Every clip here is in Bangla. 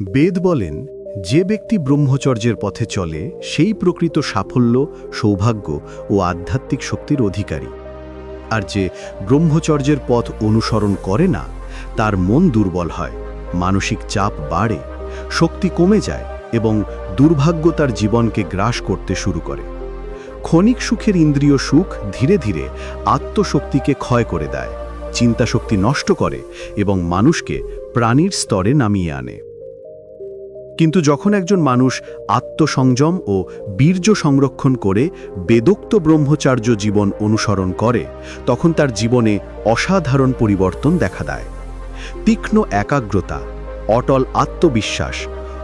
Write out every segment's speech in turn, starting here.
বেদ বলেন, যে ব্যক্তি ব্রহ্মচর্যের পথে চলে, সেই প্রকৃত সাফল্য, সৌভাগ্য ও আধ্যাত্মিক শক্তির অধিকারী। আর যে ব্রহ্মচর্যের পথ অনুসরণ করে না, তার মন দুর্বল হয়, মানসিক চাপ বাড়ে, শক্তি কমে যায় এবং দুর্ভাগ্য তার জীবনকে গ্রাস করতে শুরু করে। ক্ষণিক সুখের ইন্দ্রিয় সুখ ধীরে ধীরে আত্মশক্তিকে ক্ষয় করে দেয়, চিন্তাশক্তি নষ্ট করে এবং মানুষকে প্রাণীর স্তরে নামিয়ে আনে। কিন্তু যখন একজন মানুষ আত্মসংযম ও বীর্য সংরক্ষণ করে বেদোক্ত ব্রহ্মচার্য জীবন অনুসরণ করে, তখন তার জীবনে অসাধারণ পরিবর্তন দেখা দেয়। তীক্ষ্ণ একাগ্রতা, অটল আত্মবিশ্বাস,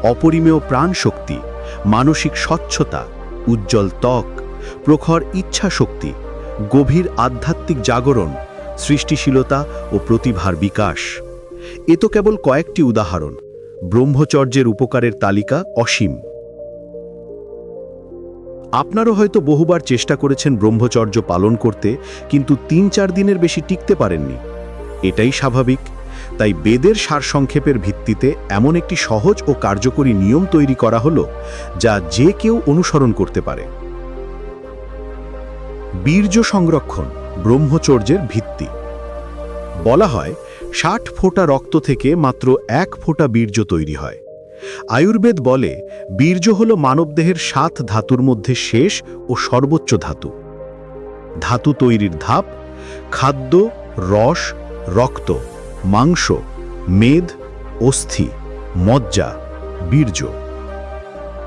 অপরিমেয় প্রাণশক্তি, মানসিক স্বচ্ছতা, উজ্জ্বল ত্বক, প্রখর ইচ্ছাশক্তি, গভীর আধ্যাত্মিক জাগরণ, সৃষ্টিশীলতা ও প্রতিভার বিকাশ। এ তো কেবল কয়েকটি উদাহরণ। ব্রহ্মচর্যের উপকারের তালিকা অসীম। আপনারও হয়তো বহুবার চেষ্টা করেছেন ব্রহ্মচর্য পালন করতে, কিন্তু তিন চার দিনের বেশি টিকতে পারেননি। এটাই স্বাভাবিক। তাই বেদের সারসংক্ষেপের ভিত্তিতে এমন একটি সহজ ও কার্যকরী নিয়ম তৈরি করা হলো, যা যে কেউ অনুসরণ করতে পারে। বীর্য সংরক্ষণ, ব্রহ্মচর্যের ভিত্তি। বলা হয়, ষাট ফোঁটা রক্ত থেকে মাত্র এক ফোঁটা বীর্য তৈরি হয়। আয়ুর্বেদ বলে, বীর্য হল মানবদেহের সাত ধাতুর মধ্যে শেষ ও সর্বোচ্চ ধাতু। ধাতু তৈরির ধাপ, খাদ্য, রস, রক্ত, মাংস, মেদ, অস্থি, মজ্জা, বীর্য।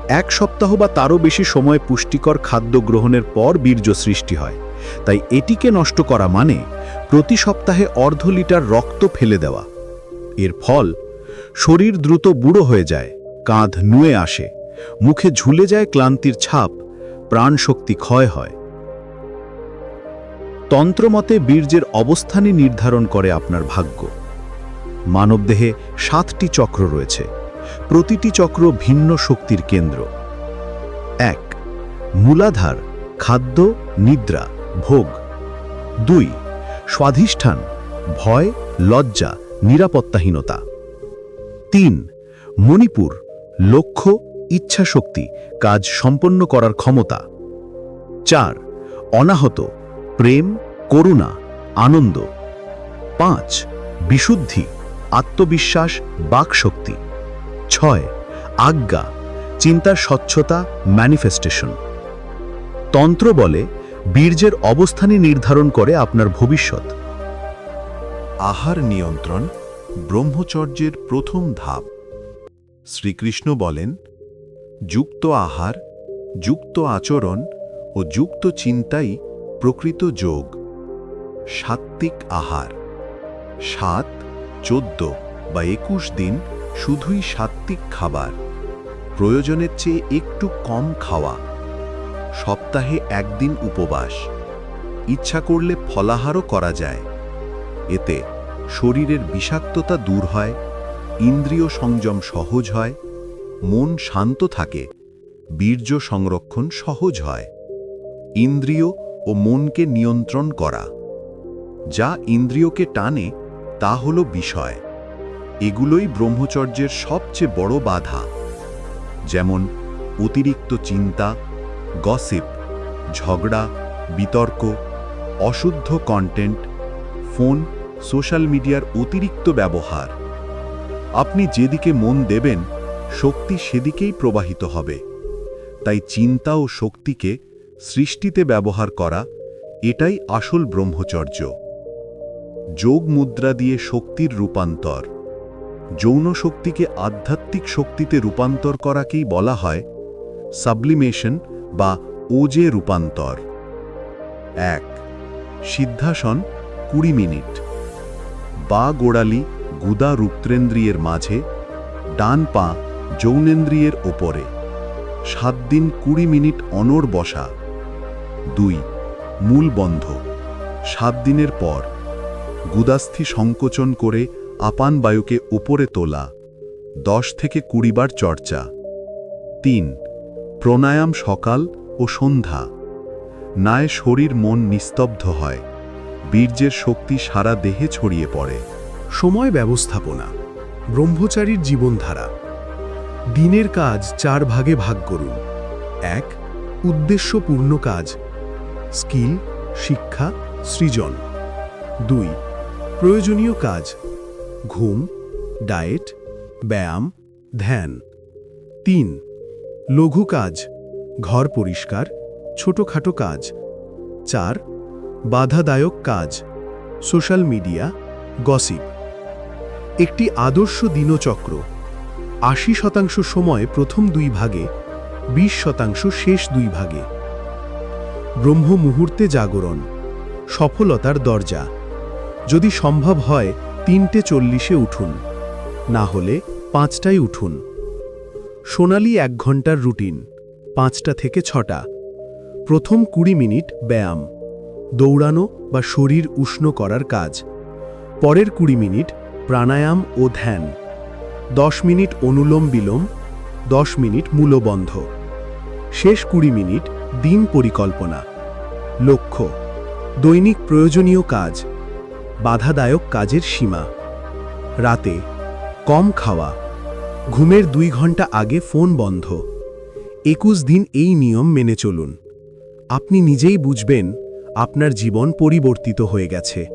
এক সপ্তাহ বা তারও বেশি সময় পুষ্টিকর খাদ্য গ্রহণের পর বীর্য সৃষ্টি হয়। তাই এটিকে নষ্ট করা মানে প্রতি সপ্তাহে অর্ধ লিটার রক্ত ফেলে দেওয়া। এর ফল, শরীর দ্রুত বুড়ো হয়ে যায়, কাঁধ নুয়ে আসে, মুখে ঝুলে যায় ক্লান্তির ছাপ, প্রাণশক্তি ক্ষয় হয়। তন্ত্রমতে বীর্যের অবস্থানই নির্ধারণ করে আপনার ভাগ্য। মানবদেহে সাতটি চক্র রয়েছে, প্রতিটি চক্র ভিন্ন শক্তির কেন্দ্র। এক, মূলাধার, খাদ্য, নিদ্রা। ভোগ। দুই, স্বাধিষ্ঠান, ভয়, লজ্জা, নিরাপত্তাহীনতা। তিন, মণিপুর, লক্ষ্য, ইচ্ছাশক্তি, কাজ সম্পন্ন করার ক্ষমতা। চার, অনাহত, প্রেম, করুণা, আনন্দ। পাঁচ, বিশুদ্ধি, আত্মবিশ্বাস, বাকশক্তি। ছয়, আজ্ঞা, চিন্তার স্বচ্ছতা ম্যানিফেস্টেশন তন্ত্র বলে বীর্যের অবস্থানই নির্ধারণ করে আপনার ভবিষ্যৎ। আহার নিয়ন্ত্রণ ব্রহ্মচর্যের প্রথম ধাপ। শ্রীকৃষ্ণ বলেন, যুক্ত আহার, যুক্ত আচরণ ও যুক্ত চিন্তাই প্রকৃত যোগ। সাত্ত্বিক আহার, সাত, চোদ্দ বা একুশ দিন শুধুই সাত্ত্বিক খাবার। প্রয়োজনের চেয়ে একটু কম খাওয়া। সপ্তাহে একদিন উপবাস। ইচ্ছা করলে ফলাহারও করা যায়। এতে শরীরের বিষাক্ততা দূর হয়, ইন্দ্রিয় সংযম সহজ হয়, মন শান্ত থাকে, বীর্য সংরক্ষণ সহজ হয়। ইন্দ্রিয় ও মনকে নিয়ন্ত্রণ করা। যা ইন্দ্রিয়কে টানে, তা হল বিষয়। এগুলোই ব্রহ্মচর্যের সবচেয়ে বড় বাধা। যেমন অতিরিক্ত চিন্তা গসিপ, ঝগড়া, বিতর্ক, অশুদ্ধ কন্টেন্ট ফোন সোশ্যাল মিডিয়ার অতিরিক্ত ব্যবহার। আপনি যেদিকে মন দেবেন, শক্তি সেদিকেই প্রবাহিত হবে। তাই চিন্তা ও শক্তিকে সৃষ্টিতে ব্যবহার করা, এটাই আসল ব্রহ্মচর্য। যোগ মুদ্রা দিয়ে শক্তির রূপান্তর। যৌন শক্তিকে আধ্যাত্মিক শক্তিতে রূপান্তর করাকেই বলা হয় সাবলিমেশন বা ওজে রূপান্তর। এক, সিদ্ধাসন কুড়ি মিনিট। বা গোড়ালি গুদা রূপ্তেন্দ্রিয়ের মাঝে, ডান পা যৌনেন্দ্রিয়ের ওপরে। সাত দিন কুড়ি মিনিট অনর বসা। দুই, মূল বন্ধ। সাত দিনের পর, গুদাস্থি সংকোচন করে আপান বায়ুকে ওপরে তোলা। দশ থেকে কুড়ি বার চর্চা। তিন প্রাণায়াম সকাল ও সন্ধ্যা। নায় শরীর মন নিস্তব্ধ হয়। বীর্যের শক্তি সারা দেহে ছড়িয়ে পড়ে। সময় ব্যবস্থাপনা। ব্রহ্মচারীর জীবনধারা। দিনের কাজ চার ভাগে ভাগ করুন। এক, উদ্দেশ্যপূর্ণ কাজ। স্কিল, শিক্ষা, সৃজন। দুই, প্রয়োজনীয় কাজ। ঘুম, ডায়েট, ব্যায়াম, ধ্যান। তিন লঘু কাজ, ঘর পরিষ্কার, ছোটখাটো কাজ। চার, বাধাদায়ক কাজ, সোশ্যাল মিডিয়া, গসিপ। একটি আদর্শ দিনচক্র, আশি শতাংশ সময় প্রথম দুই ভাগে, বিশ শতাংশ শেষ দুই ভাগে। ব্রহ্ম মুহূর্তে জাগরণ, সফলতার দরজা। যদি সম্ভব হয়, তিনটে চল্লিশে উঠুন, না হলে পাঁচটায় উঠুন। সোনালি এক ঘণ্টার রুটিন, পাঁচটা থেকে ছটা। প্রথম কুড়ি মিনিট ব্যায়াম, দৌড়ানো বা শরীর উষ্ণ করার কাজ। পরের কুড়ি মিনিট প্রাণায়াম ও ধ্যান। দশ মিনিট অনুলোম বিলোম, দশ মিনিট মূলবন্ধ। শেষ কুড়ি মিনিট দিন পরিকল্পনা। লক্ষ্য, দৈনিক প্রয়োজনীয় কাজ, বাধাদায়ক কাজের সীমা। রাতে, কম খাওয়া। ঘুমের দুই ঘণ্টা আগে ফোন বন্ধ। একুশ দিন এই নিয়ম মেনে চলুন। আপনি নিজেই বুঝবেন, আপনার জীবন পরিবর্তিত হয়ে গেছে।